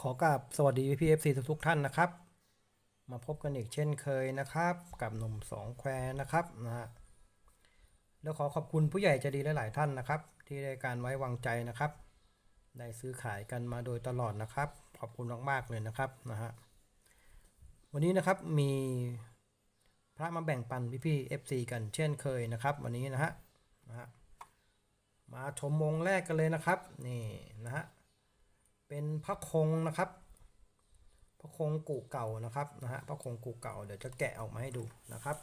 ขอกราบสวัสดีพี่เอฟซีทุกท่านนะครับ มาพบกันอีกเช่นเคยนะครับ กับหนุ่มสองแควนะครับนะฮะแล้วขอขอบคุณผู้ใหญ่ใจดีหลาย ๆ ท่านนะครับ ที่ได้การไว้วางใจนะครับ ได้ซื้อขายกันมาโดยตลอดนะครับ ขอบคุณมากๆเลยนะครับนะฮะวันนี้นะครับมีพระมาแบ่งปันพี่ๆ FC กันเช่นเคยนะครับ วันนี้นะฮะนะฮะมาชมองแรกกันเลยนะครับ นี่นะฮะ เป็นพระคงนะครับ พระคงกูเก่านะครับนะฮะพระคงกูเก่าเดี๋ยวจะแกะออกมาให้ดูนะครับ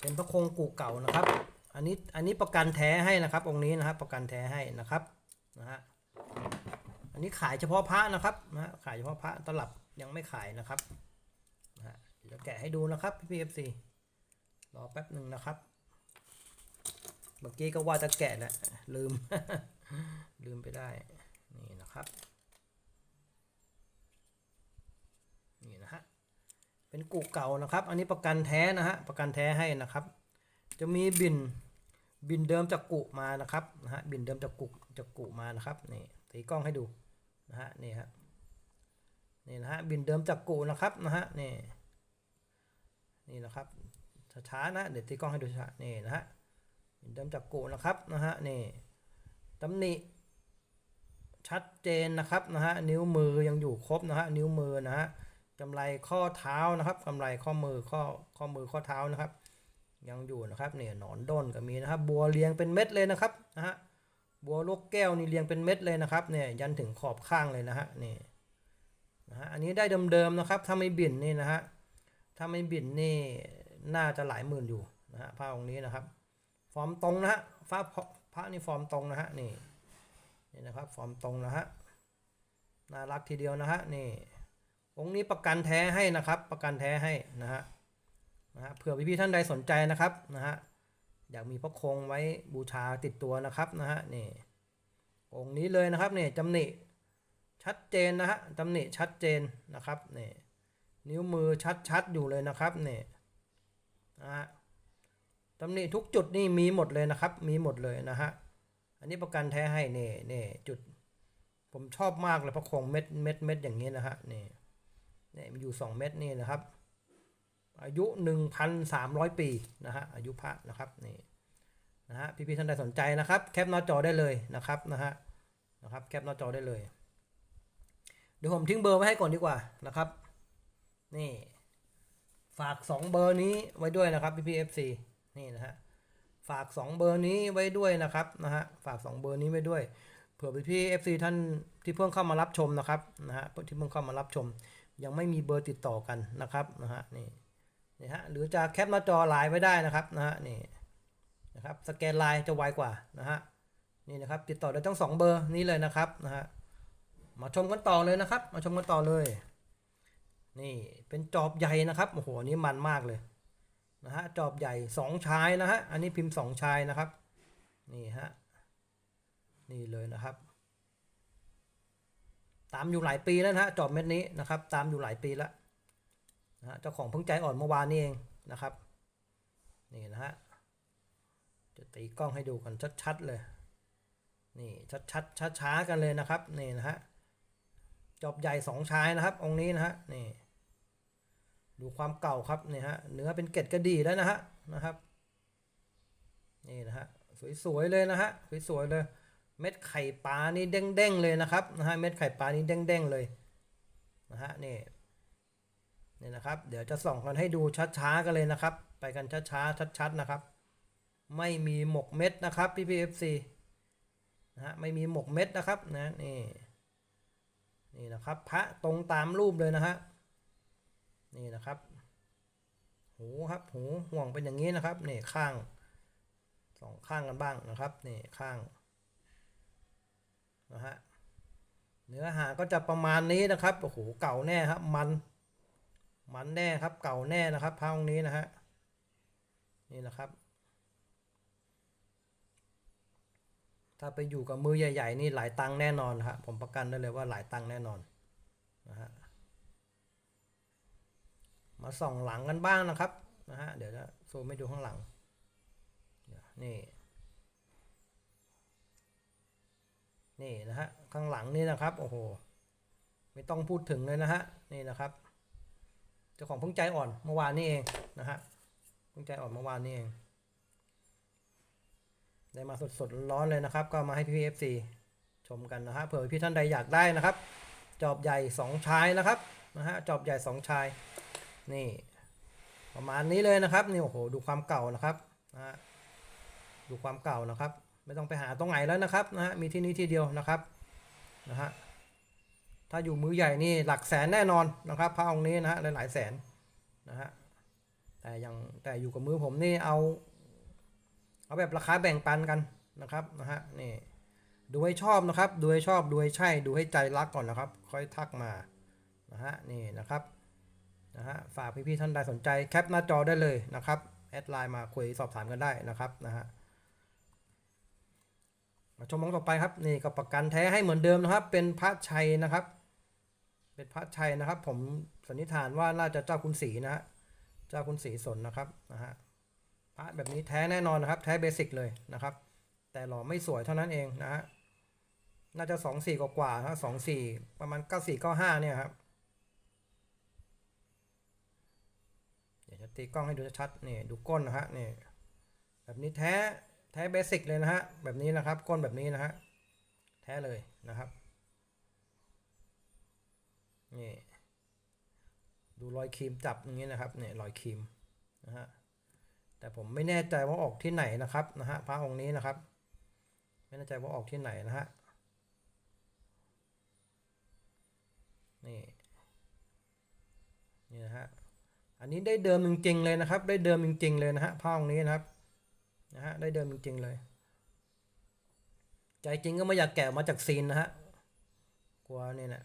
เป็นพระคงกูเก่านะครับ อันนี้อันนี้ประกันแท้ให้นะครับ องค์นี้นะครับ ประกันแท้ให้นะครับนะฮะอันนี้ขายเฉพาะพระนะครับนะฮะขายเฉพาะพระตลับยังไม่ขายนะครับนะฮะเดี๋ยวแกะให้ดูนะครับพี่พีเอฟซีรอแป๊บหนึ่งนะครับ มื่อกี้ก็ว่าจะแกะแหละลืม ลืมไปได้ นี่นะครับ นี่นะฮะ เป็นกุเก่านะครับ อันนี้ประกันแท้นะฮะ ประกันแท้ให้นะครับ จะมีบิน บินเดิมจากกุมานะครับนะฮะ บินเดิมจากกุจากกุมานะครับ นี่ตีกล้องให้ดูนะฮะ นี่ฮะ นี่นะฮะ บินเดิมจากกุนะครับนะฮะ นี่ นี่นะครับช้าๆนะ เดี๋ยวตีกล้องให้ดูช้านี่นะฮะ เดิมจากโกนะครับนะฮะนี่ตำหนิชัดเจนนะครับนะฮะนิ้วมือยังอยู่ครบนะฮะนิ้วมือนะฮะกำไรข้อเท้านะครับกำไรข้อมือข้อข้อมือข้อเท้านะครับ ยังอยู่นะครับเนี่ยหนอนด้นก็มีนะครับ บัวเรียงเป็นเม็ดเลยนะครับนะฮะบัวลูกแก้วนี่เรียงเป็นเม็ดเลยนะครับเนี่ยยันถึงขอบข้างเลยนะฮะนี่นะฮะอันนี้ได้เดิมๆนะครับถ้าไม่บิ่นนี่นะฮะถ้าไม่บิ่นนี่น่าจะหลายหมื่นอยู่นะฮะผ้าองค์นี้นะครับ ฟอร์มตรงนะฮะฟ้าพระนี่ฟอร์มตรงนะฮะนี่นี่นะครับฟอร์มตรงนะฮะน่ารักทีเดียวนะฮะนี่องค์นี้ประกันแท้ให้นะครับ ประกันแท้ให้นะฮะนะฮะเผื่อพี่ๆท่านใดสนใจนะครับนะฮะอยากมีพระคงไว้บูชาติดตัวนะครับนะฮะนี่องค์นี้เลยนะครับนี่จำหนิชัดเจนนะฮะจำหนิชัดเจนนะครับนี่นิ้วมือชัดๆอยู่เลยนะครับนี่นะฮะ ตำหนิทุกจุดนี่มีหมดเลยนะครับ มีหมดเลยนะฮะ อันนี้ประกันแท้ให้เน่เน่จุด ผมชอบมากเลยเพราะคงเม็ดเม็ดเม็ดอย่างนี้นะฮะนี่เนี่ยมันอยู่สองเม็ดนี่นะครับ อายุหนึ่งพันสามร้อยปีนะฮะอายุพระนะครับนี่นะฮะพี่ๆท่านใดสนใจนะครับ แคปหน้าจอได้เลยนะครับนะฮะนะครับแคปหน้าจอได้เลย เดี๋ยวผมทิ้งเบอร์ไว้ให้ก่อนดีกว่านะครับ นี่ฝาก 2 เบอร์นี้ไว้ด้วยนะครับพี่พีเอฟซี นี่นะฮะฝาก 2 เบอร์นี้ไว้ด้วยนะครับนะฮะฝาก 2 เบอร์นี้ไว้ด้วยเผื่อพี่พี่เอฟซีท่านที่เพิ่งเข้ามารับชมนะครับนะฮะที่เพิ่งเข้ามารับชม ยังไม่มีเบอร์ติดต่อกันนะครับนะฮะนี่นี่ฮะหรือจะแคปหน้าจอไลน์ไว้ได้นะครับนะฮะนี่นะครับสแกนไลน์จะไวกว่านะฮะนี่นะครับติดต่อได้ทั้งสองเบอร์นี้เลยนะครับนะฮะมาชมกันต่อเลยนะครับ มาชมกันต่อเลย นี่เป็นจอบใหญ่นะครับโอ้โหอันนี่มันมากเลย นะฮะจอบใหญ่สองชายนะฮะอันนี้พิมพ์สองชายนะครับนี่ฮะนี่เลยนะครับ ตามอยู่หลายปีแล้วนะฮะจอบเม็ดนี้นะครับ ตามอยู่หลายปีแล้วนะฮะเจ้าของเพิ่งใจอ่อนเมื่อวานนี้เองนะครับนี่นะฮะจะตีกล้องให้ดูกันชัดๆเลยนี่ชัดๆช้าๆกันเลยนะครับนี่นะฮะจอบใหญ่สองชายนะครับ องค์นี้นะฮะนี่ ดูความเก่าครับเนี่ยฮะเนื้อเป็นเกล็ดกระดี่แล้วนะฮะนะครับนี่นะฮะสวยๆเลยนะฮะสวยๆเลย เม็ดไข่ปลานี่เด้งๆเลยนะครับนะฮะเม็ดไข่ปลานี่เด้งๆเลยนะฮะนี่นี่นะครับ เดี๋ยวจะส่องกันให้ดูช้าๆกันเลยนะครับ ไปกันช้าๆชัดๆนะครับ ไม่มีหมกเม็ดนะครับพี่พีเนะฮะไม่มีหมกเม็ดนะครับนะนี่นี่นะครับ พระตรงตามรูปเลยนะฮะ นี่นะครับ หูครับหูห่วงเป็นอย่างนี้นะครับนี่ข้างสองข้างกันบ้างนะครับนี่ข้างนะฮะเนื้อหาก็จะประมาณนี้นะครับโอ้โหเก่าแน่ครับมัน มันแน่ครับเก่าแน่นะครับพระองนี้นะฮะนี่นะครับ ถ้าไปอยู่กับมือใหญ่ ๆ นี่หลายตังค์แน่นอนครับผมประกันได้เลยว่าหลายตังค์แน่นอนนะฮะ มาส่องหลังกันบ้างนะครับนะฮะเดี๋ยวจะซูมให้ดูข้างหลังนี่นี่นะฮะข้างหลังนี่นะครับโอ้โหไม่ต้องพูดถึงเลยนะฮะนี่นะครับเจ้าของพิ่งใจอ่อนเมื่อวานนี้เองนะฮะพิ่งใจอ่อนเมื่อวานนี้เองได้มาสดๆร้อนเลยนะครับ ก็มาให้พี่เอฟซีชมกันนะฮะเผื่อพี่ท่านใดอยากได้นะครับ จอบใหญ่สองชายนะครับนะฮะจอบใหญ่สองชาย นี่ ประมาณนี้เลยนะครับนี่โอ้โหดูความเก่านะครับนะดูความเก่านะครับ ไม่ต้องไปหาตรงไหนแล้วนะครับนะฮะมีที่นี้ที่เดียวนะครับนะฮะถ้าอยู่มือใหญ่นี่หลักแสนแน่นอนนะครับพระองค์นี้นะฮะหลายแสนนะฮะแต่ยังแต่อยู่กับมือผมนี่เอาเอาแบบราคาแบ่งปันกันนะครับนะฮะนี่ดูให้ชอบนะครับ ดูให้ชอบ ดูให้ใช่ ดูให้ใจรักก่อนนะครับ ค่อยทักมา นะฮะ นี่นะครับ นะฮะฝากพี่ๆท่านใดสนใจแคปหน้าจอได้เลยนะครับแอดไลน์มาคุยสอบถามกันได้นะครับนะฮะมาชมมองต่อไปครับนี่ก็ประกันแท้ให้เหมือนเดิมนะครับ เป็นพระชัยนะครับ เป็นพระชัยนะครับ ผมสันนิษฐานว่าน่าจะเจ้าคุณศรีนะฮะเจ้าคุณศรีสนนะครับนะฮะพระแบบนี้แท้แน่นอนนะครับ แท้เบสิกเลยนะครับ แต่หล่อไม่สวยเท่านั้นเองนะฮะน่าจะสองสี่กว่าๆนะสองสี่ประมาณเก้าสี่เก้าห้าเนี่ยครับ ดี๋ยวตีกล้องให้ดูชัดนี่ดูก้นนะฮะนี่แบบนี้แท้แท้เบสิกเลยนะฮะแบบนี้นะครับก้นแบบนี้นะฮะแท้เลยนะครับนี่ดูรอยครีมจับอย่างนี้นะครับเนี่ยรอยครีมนะฮะแต่ผมไม่แน่ใจว่าออกที่ไหนนะครับนะฮะพระองค์นี้นะครับ ไม่แน่ใจว่าออกที่ไหนนะฮะนี่นี่นะฮะ อันนี้ได้เดิมจริงๆเลยนะครับ ได้เดิมจริงๆเลยนะฮะพระองค์นี้นะครับนะฮะได้เดิมจริงๆเลย ใจจริงก็ไม่อยากแกะมาจากซีนนะฮะกลัวนี่นะ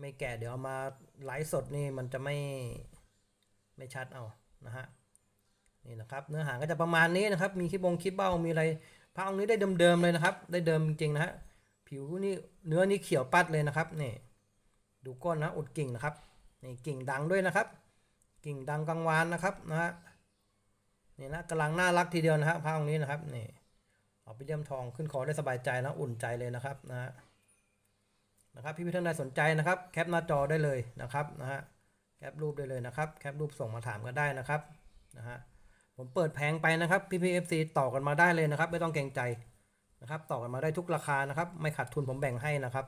ไม่แกะเดี๋ยวเอามาไลฟ์สดนี่มันจะไม่ไม่ชัดเอานะฮะนี่นะครับเนื้อหาก็จะประมาณนี้นะครับ มีคลิปบงคลิปเบ้ามีอะไรพระองค์นี้ได้เดิมๆเลยนะครับ ได้เดิมจริงๆนะฮะผิวนี่เนื้อนี่เขียวปัดเลยนะครับนี่ดูก้นนะอุดกิ่งนะครับ นี่กิ่งดังด้วยนะครับ กิ่งดังกลางวานนะครับนะฮะนี่นะกำลังน่ารักทีเดียวนะฮะพระองค์นี้นะครับนี่เอาไปเยี่ยมทองขึ้นคอได้สบายใจนะอุ่นใจเลยนะครับนะฮะนะครับพี่พี่ท่านใดสนใจนะครับแคปหน้าจอได้เลยนะครับนะฮะแคปรูปได้เลยนะครับแคปรูปส่งมาถามกันได้นะครับนะฮะผมเปิดแพงไปนะครับพี่พีเอฟซีต่อกันมาได้เลยนะครับ ไม่ต้องเกรงใจนะครับ ต่อกันมาได้ทุกราคานะครับ ไม่ขาดทุนผมแบ่งให้นะครับ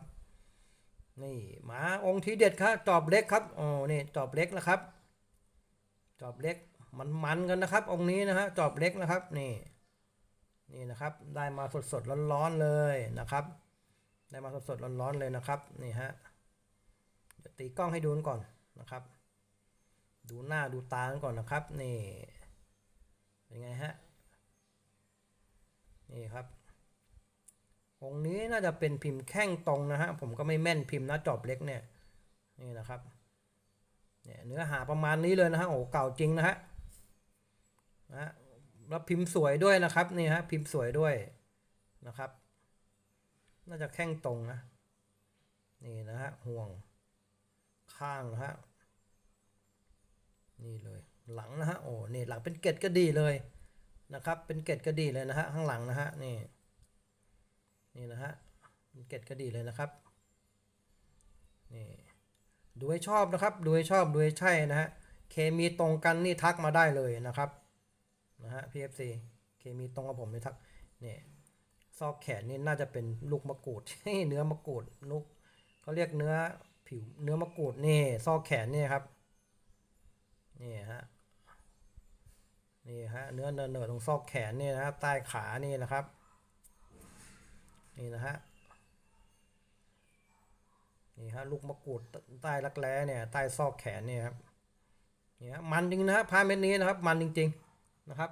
นี่หมาองค์ทีเด็ดครับจอบเล็กครับโอ๋อนี่จอบเล็กนะครับจอบเล็กมันมันกันนะครับ องค์นี้นะฮะจอบเล็กนะครับนี่นี่นะครับได้มาสดสดร้อนร้อนๆเลยนะครับ ได้มาสดสดร้อนร้อนๆเลยนะครับนี่ฮะเดี๋ยวตีกล้องให้ดูก่อนนะครับ ดูหน้าดูตาก่อนนะครับนี่เป็นไงฮะนี่ครับ องนี้น่าจะเป็นพิมพ์แข้งตรงนะฮะ ผมก็ไม่แม่นพิมพ์น้าจอบเล็กเนี่ย นี่นะครับเนี่ยเนื้อหาประมาณนี้เลยนะฮะ โอ้เก่าจริงนะฮะนะฮะแล้วพิมพ์สวยด้วยนะครับนี่ฮะพิมพ์สวยด้วยนะครับ น่าจะแข้งตรงนะ นี่นะฮะห่วงข้างนะฮะนี่เลยหลังนะฮะโอ้นี่หลังเป็นเกล็ดก็ดีเลยนะครับ เป็นเกล็ดก็ดีเลยนะฮะข้างหลังนะฮะนี่ นี่นะฮะเป็นเกล็ดก็ดีเลยนะครับนี่ดูให้ชอบนะครับดูให้ชอบดูให้ใช่นะฮะเคมีตรงกันนี่ทักมาได้เลยนะครับนะฮะ PFC เคมีตรงกับผมนี่ทักนี่ซอกแขนนี่น่าจะเป็นลูกมะกรูดเนื้อมะกรูดนุกเขาเรียกเนื้อผิวเนื้อมะกรูดนี่ซอกแขนนี่ครับนี่ฮะนี่ฮะเนื้อเนินๆตรงซอกแขนนี่นะครับใต้ขานี่นะครับ นี่นะฮะนี่ฮะลูกมะกรูดใต้รักแร้เนี่ยใต้ซอกแขนเนี่ยครับนี่ฮะมันจริงนะฮะพระเม็ดนี้นะครับมันจริงๆนะครับ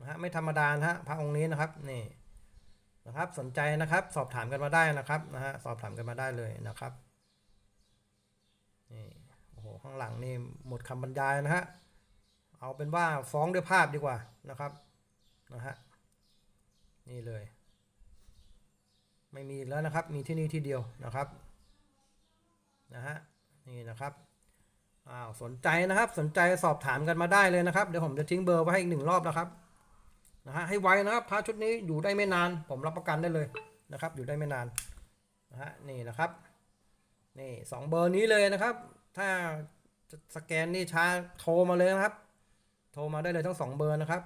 นะฮะไม่ธรรมดานะฮะพระองค์นี้นะครับนี่นะครับสนใจนะครับสอบถามกันมาได้นะครับนะฮะสอบถามกันมาได้เลยนะครับนี่โอ้โหข้างหลังนี่หมดคำบรรยายนะฮะเอาเป็นว่าฟ้องด้วยภาพดีกว่านะครับนะฮะนี่เลย ไม่มีแล้วนะครับ มีที่นี่ที่เดียวนะครับนะฮะนี่นะครับอ้าวสนใจนะครับ สนใจสอบถามกันมาได้เลยนะครับ เดี๋ยวผมจะทิ้งเบอร์ไว้ให้อีกหนึ่งรอบนะครับนะฮะให้ไวนะครับพระชุดนี้อยู่ได้ไม่นาน ผมรับประกันได้เลยนะครับ อยู่ได้ไม่นานนะฮะนี่นะครับนี่สองเบอร์นี้เลยนะครับ ถ้าสแกนนี่ช้าโทรมาเลยนะครับ โทรมาได้เลยทั้งสองเบอร์นะครับ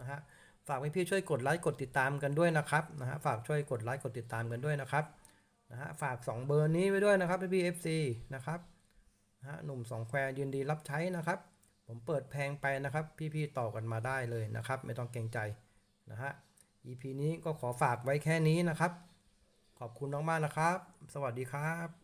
นะฮะ ฝากพี่ๆช่วยกดไลค์กดติดตามกันด้วยนะครับนะฮะฝากช่วยกดไลค์กดติดตามกันด้วยนะครับนะฮะฝากสองเบอร์นี้ไว้ด้วยนะครับพี่ๆ FC นะครับนะฮะหนุ่มสองแควยืนดีรับใช้นะครับ ผมเปิดแพงไปนะครับ พี่ๆต่อกันมาได้เลยนะครับ ไม่ต้องเกรงใจนะฮะ EP นี้ก็ขอฝากไว้แค่นี้นะครับ ขอบคุณมากๆนะครับ สวัสดีครับ